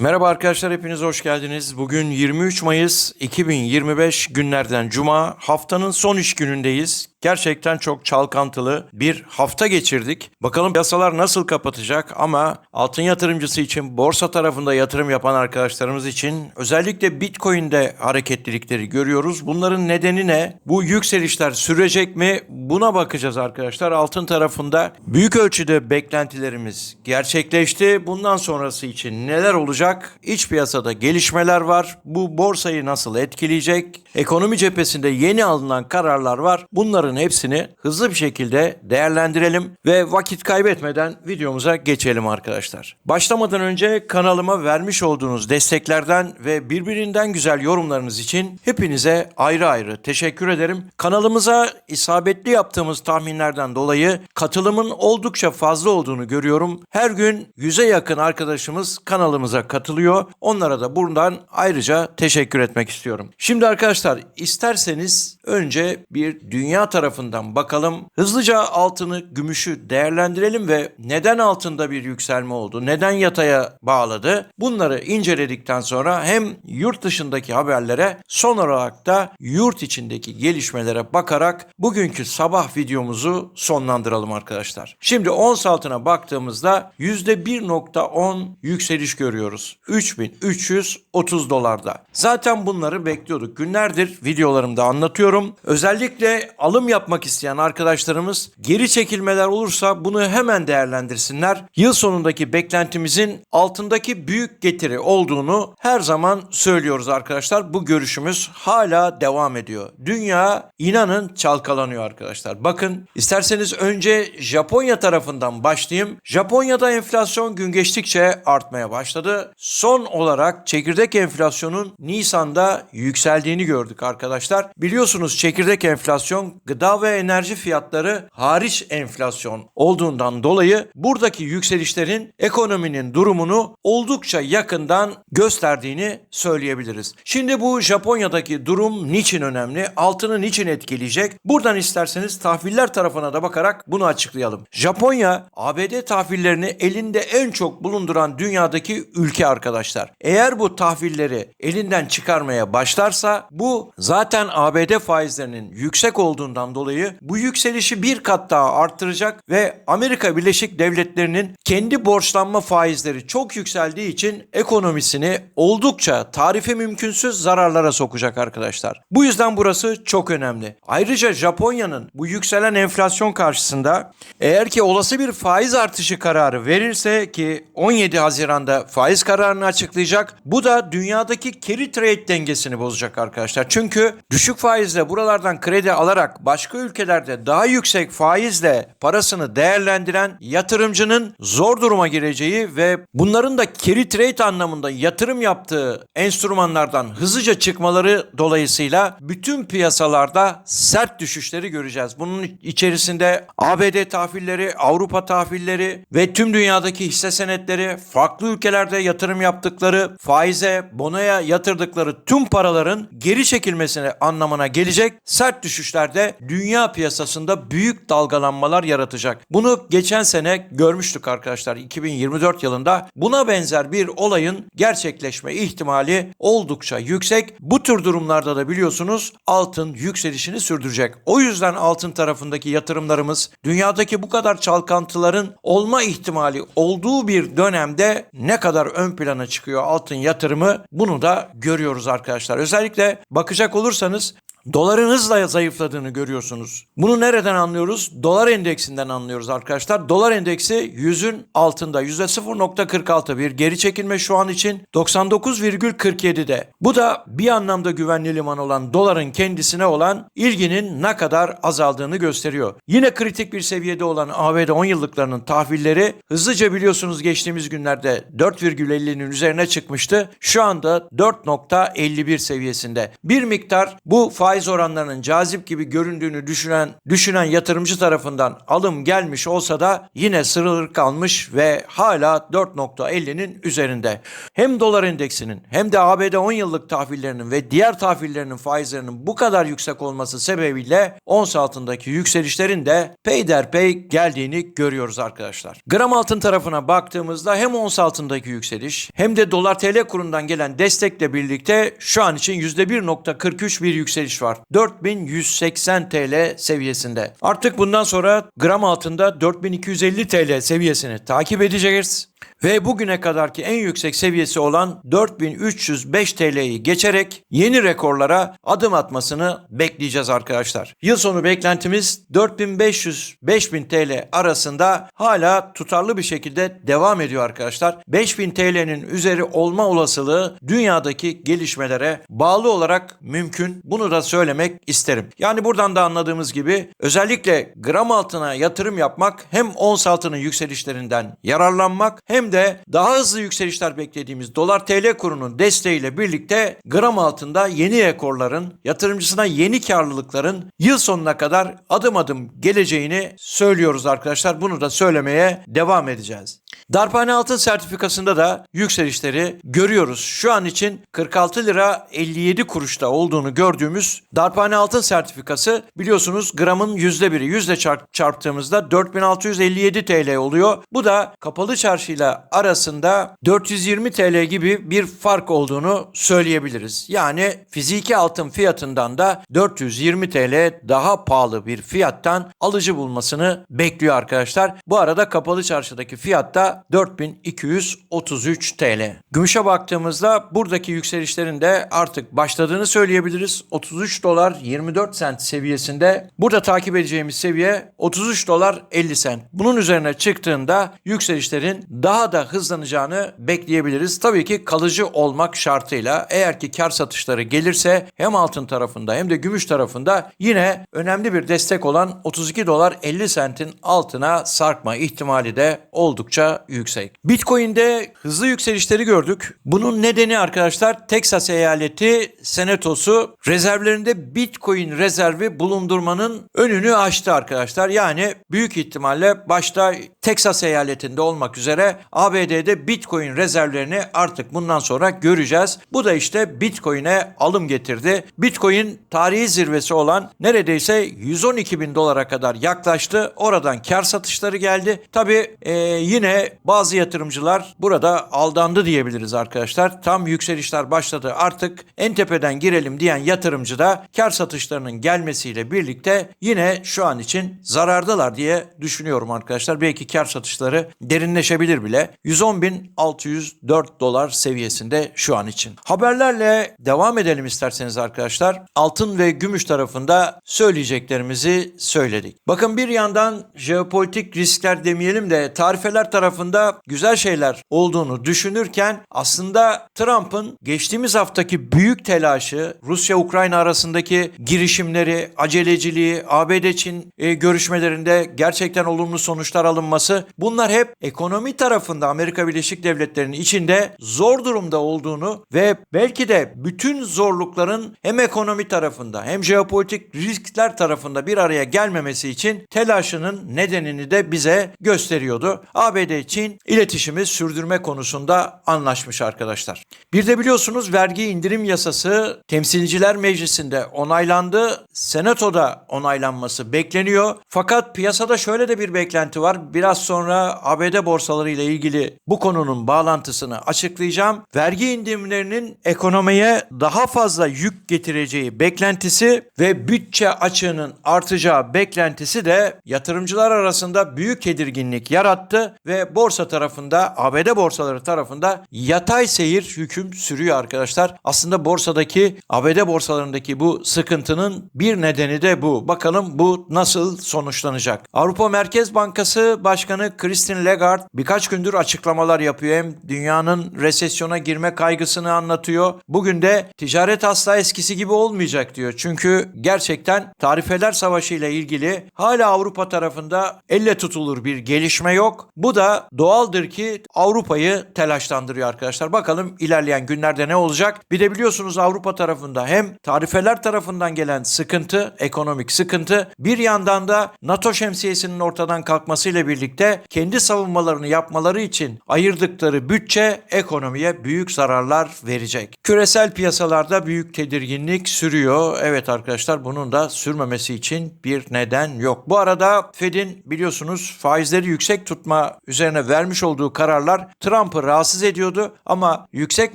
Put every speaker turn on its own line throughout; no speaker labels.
Merhaba arkadaşlar hepiniz hoş geldiniz. Bugün 23 Mayıs 2025 günlerden cuma haftanın son iş günündeyiz. Gerçekten çok çalkantılı bir hafta geçirdik. Bakalım piyasalar nasıl kapatacak ama altın yatırımcısı için borsa tarafında yatırım yapan arkadaşlarımız için özellikle Bitcoin'de hareketlilikleri görüyoruz. Bunların nedeni ne? Bu yükselişler sürecek mi? Buna bakacağız arkadaşlar. Altın tarafında büyük ölçüde beklentilerimiz gerçekleşti. Bundan sonrası için neler olacak? İç piyasada gelişmeler var. Bu borsayı nasıl etkileyecek? Ekonomi cephesinde yeni alınan kararlar var. Bunların hepsini hızlı bir şekilde değerlendirelim ve vakit kaybetmeden videomuza geçelim arkadaşlar. Başlamadan önce kanalıma vermiş olduğunuz desteklerden ve birbirinden güzel yorumlarınız için hepinize ayrı ayrı teşekkür ederim. Kanalımıza isabetli yaptığımız tahminlerden dolayı katılımın oldukça fazla olduğunu görüyorum. Her gün yüze yakın arkadaşımız kanalımıza katılıyor. Onlara da buradan ayrıca teşekkür etmek istiyorum. Şimdi arkadaşlar isterseniz önce bir dünya tarafından bakalım. Hızlıca altını, gümüşü değerlendirelim ve neden altında bir yükselme oldu? Neden yataya bağladı? Bunları inceledikten sonra hem yurt dışındaki haberlere son olarak da yurt içindeki gelişmelere bakarak bugünkü sabah videomuzu sonlandıralım arkadaşlar. Şimdi ons altına baktığımızda %1.10 yükseliş görüyoruz. 3330 dolarda. Zaten bunları bekliyorduk. Günlerdir videolarımda anlatıyorum. Özellikle alım yapmak isteyen arkadaşlarımız geri çekilmeler olursa bunu hemen değerlendirsinler. Yıl sonundaki beklentimizin altındaki büyük getiri olduğunu her zaman söylüyoruz arkadaşlar. Bu görüşümüz hala devam ediyor. Dünya inanın çalkalanıyor arkadaşlar. Bakın isterseniz önce Japonya tarafından başlayayım. Japonya'da enflasyon gün geçtikçe artmaya başladı. Son olarak çekirdek enflasyonun Nisan'da yükseldiğini gördük arkadaşlar. Biliyorsunuz çekirdek enflasyon gıda ve enerji fiyatları hariç enflasyon olduğundan dolayı buradaki yükselişlerin ekonominin durumunu oldukça yakından gösterdiğini söyleyebiliriz. Şimdi bu Japonya'daki durum niçin önemli? Altını niçin etkileyecek? Buradan isterseniz tahviller tarafına da bakarak bunu açıklayalım. Japonya ABD tahvillerini elinde en çok bulunduran dünyadaki ülke arkadaşlar. Eğer bu tahvilleri elinden çıkarmaya başlarsa bu zaten ABD faizlerinin yüksek olduğundan dolayı bu yükselişi bir kat daha arttıracak ve Amerika Birleşik Devletleri'nin kendi borçlanma faizleri çok yükseldiği için ekonomisini oldukça tarife mümkünsüz zararlara sokacak arkadaşlar. Bu yüzden burası çok önemli. Ayrıca Japonya'nın bu yükselen enflasyon karşısında eğer ki olası bir faiz artışı kararı verirse ki 17 Haziran'da faiz kararını açıklayacak. Bu da dünyadaki carry trade dengesini bozacak arkadaşlar. Çünkü düşük faizle buralardan kredi alarak başka ülkelerde daha yüksek faizle parasını değerlendiren yatırımcının zor duruma gireceği ve bunların da carry trade anlamında yatırım yaptığı enstrümanlardan hızlıca çıkmaları dolayısıyla bütün piyasalarda sert düşüşleri göreceğiz. Bunun içerisinde ABD tahvilleri, Avrupa tahvilleri ve tüm dünyadaki hisse senetleri, farklı ülkelerde yatırım yaptıkları, faize, bonoya yatırdıkları tüm paraların geri çekilmesine anlamına gelecek sert düşüşlerde dünya piyasasında büyük dalgalanmalar yaratacak. Bunu geçen sene görmüştük arkadaşlar 2024 yılında. Buna benzer bir olayın gerçekleşme ihtimali oldukça yüksek. Bu tür durumlarda da biliyorsunuz altın yükselişini sürdürecek. O yüzden altın tarafındaki yatırımlarımız dünyadaki bu kadar çalkantıların olma ihtimali olduğu bir dönemde ne kadar ön plana çıkıyor altın yatırımı bunu da görüyoruz arkadaşlar. Özellikle bakacak olursanız Doların hızla zayıfladığını görüyorsunuz. Bunu nereden anlıyoruz? Dolar endeksinden anlıyoruz arkadaşlar. Dolar endeksi 100'ün altında %0.46 bir geri çekilme şu an için 99,47'de. Bu da bir anlamda güvenli liman olan doların kendisine olan ilginin ne kadar azaldığını gösteriyor. Yine kritik bir seviyede olan ABD 10 yıllıklarının tahvilleri hızlıca biliyorsunuz geçtiğimiz günlerde 4,50'nin üzerine çıkmıştı. Şu anda 4.51 seviyesinde. Bir miktar bu faiz faiz oranlarının cazip gibi göründüğünü düşünen düşünen yatırımcı tarafından alım gelmiş olsa da yine sırılır kalmış ve hala 4.50'nin üzerinde. Hem dolar endeksinin hem de ABD 10 yıllık tahvillerinin ve diğer tahvillerinin faizlerinin bu kadar yüksek olması sebebiyle ons altındaki yükselişlerin de peyderpey geldiğini görüyoruz arkadaşlar. Gram altın tarafına baktığımızda hem ons altındaki yükseliş hem de dolar TL kurundan gelen destekle birlikte şu an için %1.43 bir yükseliş var. 4180 TL seviyesinde. Artık bundan sonra gram altında 4250 TL seviyesini takip edeceğiz. Ve bugüne kadarki en yüksek seviyesi olan 4305 TL'yi geçerek yeni rekorlara adım atmasını bekleyeceğiz arkadaşlar. Yıl sonu beklentimiz 4500-5000 TL arasında hala tutarlı bir şekilde devam ediyor arkadaşlar. 5000 TL'nin üzeri olma olasılığı dünyadaki gelişmelere bağlı olarak mümkün. Bunu da söylemek isterim. Yani buradan da anladığımız gibi özellikle gram altına yatırım yapmak hem ons altının yükselişlerinden yararlanmak hem de daha hızlı yükselişler beklediğimiz dolar TL kurunun desteğiyle birlikte gram altında yeni rekorların, yatırımcısına yeni karlılıkların yıl sonuna kadar adım adım geleceğini söylüyoruz arkadaşlar. Bunu da söylemeye devam edeceğiz. Darphane altın sertifikasında da yükselişleri görüyoruz. Şu an için 46 lira 57 kuruşta olduğunu gördüğümüz Darphane altın sertifikası biliyorsunuz gramın %1'i yüzde çarp, çarptığımızda 4657 TL oluyor. Bu da kapalı çarşıyla arasında 420 TL gibi bir fark olduğunu söyleyebiliriz. Yani fiziki altın fiyatından da 420 TL daha pahalı bir fiyattan alıcı bulmasını bekliyor arkadaşlar. Bu arada kapalı çarşıdaki fiyatta 4233 TL. Gümüşe baktığımızda buradaki yükselişlerin de artık başladığını söyleyebiliriz. 33 dolar 24 sent seviyesinde. Burada takip edeceğimiz seviye 33 dolar 50 sent. Bunun üzerine çıktığında yükselişlerin daha da hızlanacağını bekleyebiliriz. Tabii ki kalıcı olmak şartıyla eğer ki kar satışları gelirse hem altın tarafında hem de gümüş tarafında yine önemli bir destek olan 32 dolar 50 sentin altına sarkma ihtimali de oldukça yüksek. Bitcoin'de hızlı yükselişleri gördük. Bunun nedeni arkadaşlar Texas eyaleti senatosu rezervlerinde Bitcoin rezervi bulundurmanın önünü açtı arkadaşlar. Yani büyük ihtimalle başta Texas eyaletinde olmak üzere ABD'de Bitcoin rezervlerini artık bundan sonra göreceğiz. Bu da işte Bitcoin'e alım getirdi. Bitcoin tarihi zirvesi olan neredeyse 112 bin dolara kadar yaklaştı. Oradan kar satışları geldi. Tabii e, yine bazı yatırımcılar burada aldandı diyebiliriz arkadaşlar. Tam yükselişler başladı. Artık en tepeden girelim diyen yatırımcı da kar satışlarının gelmesiyle birlikte yine şu an için zarardalar diye düşünüyorum arkadaşlar. Belki kar satışları derinleşebilir bile. 110.604 dolar seviyesinde şu an için. Haberlerle devam edelim isterseniz arkadaşlar. Altın ve gümüş tarafında söyleyeceklerimizi söyledik. Bakın bir yandan jeopolitik riskler demeyelim de tarifeler tarafında güzel şeyler olduğunu düşünürken aslında Trump'ın geçtiğimiz haftaki büyük telaşı, Rusya-Ukrayna arasındaki girişimleri, aceleciliği, ABD-Çin e, görüşmelerinde gerçekten olumlu sonuçlar alınması bunlar hep ekonomi tarafında Amerika Birleşik Devletleri'nin içinde zor durumda olduğunu ve belki de bütün zorlukların hem ekonomi tarafında hem jeopolitik riskler tarafında bir araya gelmemesi için telaşının nedenini de bize gösteriyordu. ABD-Çin iletişimi sürdürme konusunda anlaşmış arkadaşlar. Bir de biliyorsunuz vergi indirim yasası Temsilciler Meclisi'nde onaylandı. Senato'da onaylanması bekleniyor. Fakat piyasada şöyle de bir beklenti var. Biraz sonra ABD borsaları ile ilgili bu konunun bağlantısını açıklayacağım. Vergi indirimlerinin ekonomiye daha fazla yük getireceği beklentisi ve bütçe açığının artacağı beklentisi de yatırımcılar arasında büyük tedirginlik yarattı ve borsa tarafında ABD borsaları tarafında yatay seyir hüküm sürüyor arkadaşlar. Aslında borsadaki ABD borsalarındaki bu sıkıntının bir nedeni de bu. Bakalım bu nasıl sonuçlanacak? Avrupa Merkez Bankası Başkanı Christine Lagarde birkaç gündür açıklamalar yapıyor. Hem dünyanın resesyona girme kaygısını anlatıyor. Bugün de ticaret asla eskisi gibi olmayacak diyor. Çünkü gerçekten tarifeler savaşı ile ilgili hala Avrupa tarafında elle tutulur bir gelişme yok. Bu da doğaldır ki Avrupa'yı telaşlandırıyor arkadaşlar. Bakalım ilerleyen günlerde ne olacak? Bir de biliyorsunuz Avrupa tarafında hem tarifeler tarafından gelen sıkıntı, ekonomik sıkıntı, bir yandan da NATO şemsiyesinin ortadan kalkmasıyla birlikte kendi savunmalarını yapmaları için ayırdıkları bütçe ekonomiye büyük zararlar verecek. Küresel piyasalarda büyük tedirginlik sürüyor. Evet arkadaşlar bunun da sürmemesi için bir neden yok. Bu arada Fed'in biliyorsunuz faizleri yüksek tutma üzerine vermiş olduğu kararlar Trump'ı rahatsız ediyordu ama yüksek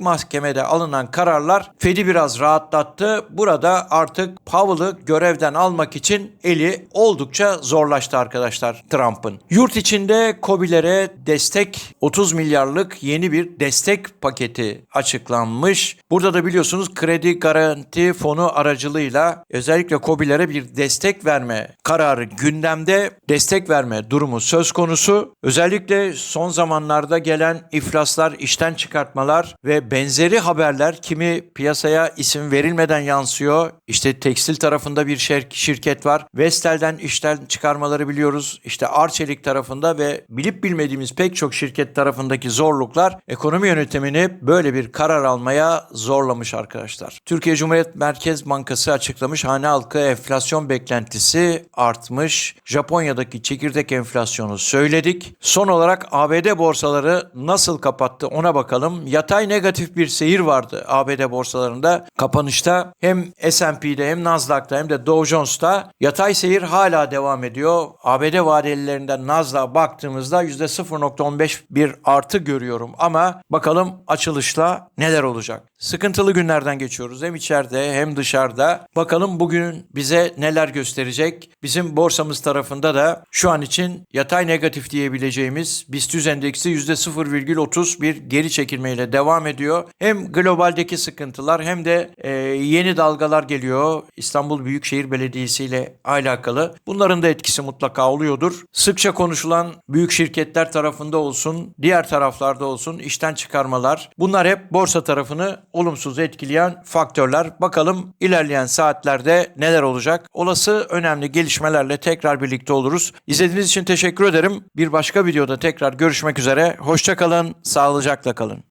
mahkemede alınan kararlar Fed'i biraz rahatlattı. Burada artık Powell'ı görevden almak için eli oldukça zorlaştı arkadaşlar Trump'ın. Yurt içinde COBİ'lere destek 30 milyarlık yeni bir destek paketi açıklanmış. Burada da biliyorsunuz kredi garanti fonu aracılığıyla özellikle COBİ'lere bir destek verme kararı gündemde. Destek verme durumu söz konusu. Özellikle son zamanlarda gelen iflaslar, işten çıkartmalar ve benzeri haberler kimi piyasaya isim verilmeden yansıyor. İşte tekstil tarafında bir şirket var. Vestel'den işten çıkarmaları biliyoruz. İşte Arçelik tarafında ve bilip bilmediğimiz pek çok şirket tarafındaki zorluklar ekonomi yönetimini böyle bir karar almaya zorlamış arkadaşlar. Türkiye Cumhuriyet Merkez Bankası açıklamış hane halkı enflasyon beklentisi artmış. Japonya'daki çekirdek enflasyonu söyledik. Son olarak ABD borsaları nasıl kapattı ona bakalım. Yatay negatif bir seyir vardı ABD borsalarında. Kapanışta hem S&P'de hem Nasdaq'ta hem de Dow Jones'ta yatay seyir hala devam ediyor. ABD vadelilerinden Nasdaq'a baktığımızda %0.15 bir artı görüyorum ama bakalım açılışla neler olacak. Sıkıntılı günlerden geçiyoruz hem içeride hem dışarıda. Bakalım bugün bize neler gösterecek. Bizim borsamız tarafında da şu an için yatay negatif diyebileceğimiz BIST 100 endeksi %0,30 bir geri çekilmeyle devam ediyor. Hem globaldeki sıkıntılar hem de e, yeni dalgalar geliyor. İstanbul Büyükşehir Belediyesi ile alakalı. Bunların da etkisi mutlaka oluyordur. Sıkça konuşulan büyük şirketler tarafında olsun, diğer taraflarda olsun işten çıkarmalar. Bunlar hep borsa tarafını olumsuz etkileyen faktörler. Bakalım ilerleyen saatlerde neler olacak? Olası önemli gelişmelerle tekrar birlikte oluruz. İzlediğiniz için teşekkür ederim. Bir başka videoda tekrar görüşmek üzere. Hoşçakalın, sağlıcakla kalın.